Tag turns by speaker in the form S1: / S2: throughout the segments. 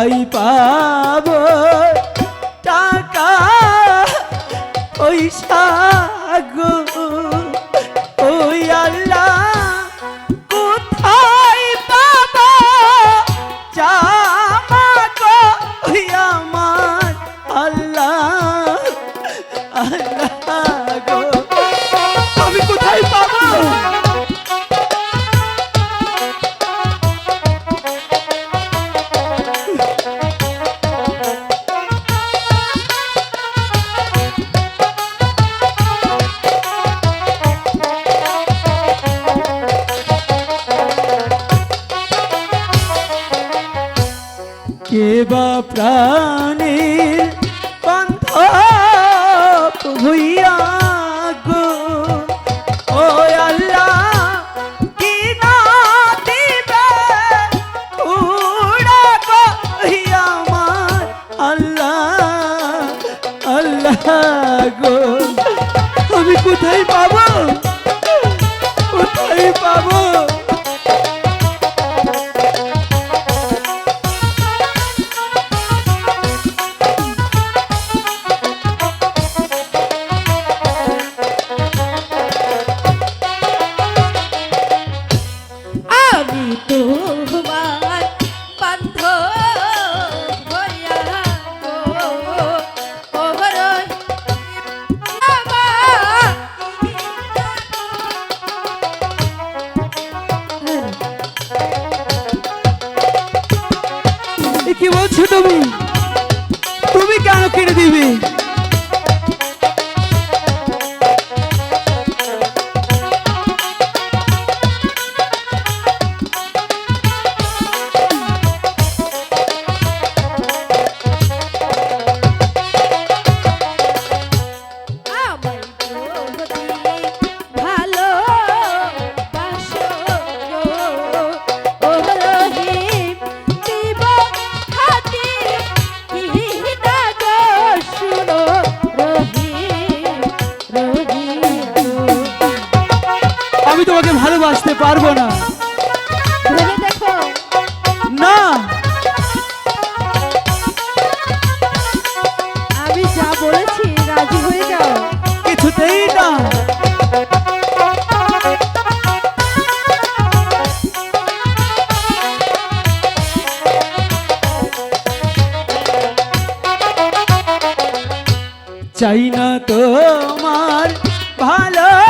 S1: কোথায় পাব টাকা পয়সা গো? কে বা প্রাণীর বান্ধব গো? আল্লাহ, কি না দিবে? আমার আল্লাহ আল্লাহ গো। আমি কোথায় পাবো? কোথায় পাবো? পারব না। না।
S2: আমি যা বলেছি রাজি হয়ে যাও।
S1: কিছুতেই না। চাই না তোমার ভালো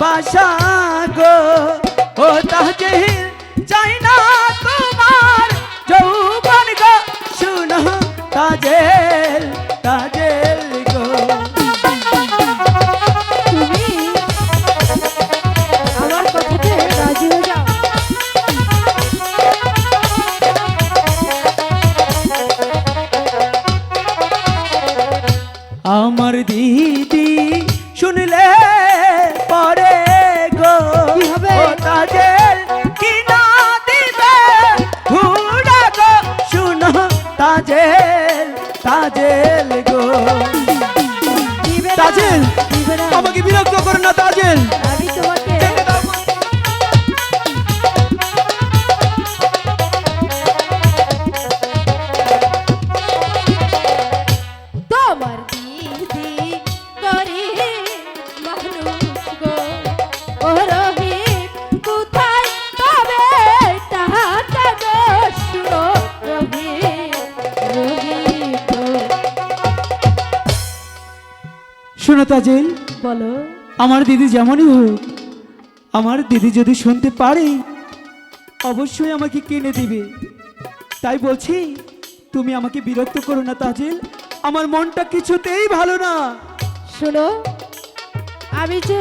S1: বাসা গো। ও তাজেল চাই না তোমার যৌবন গো। শুনো তাজেল দিবে তাজেল
S2: বলো।
S1: আমার দিদি যেমনই হোক আমার দিদি যদি শুনতে পারে অবশ্যই আমাকে কিনে দিবে। তাই বলছি তুমি আমাকে বিরক্ত করো না তাজেল আমার মনটা কিছুতেই ভালো না।
S2: শোনো আমি যে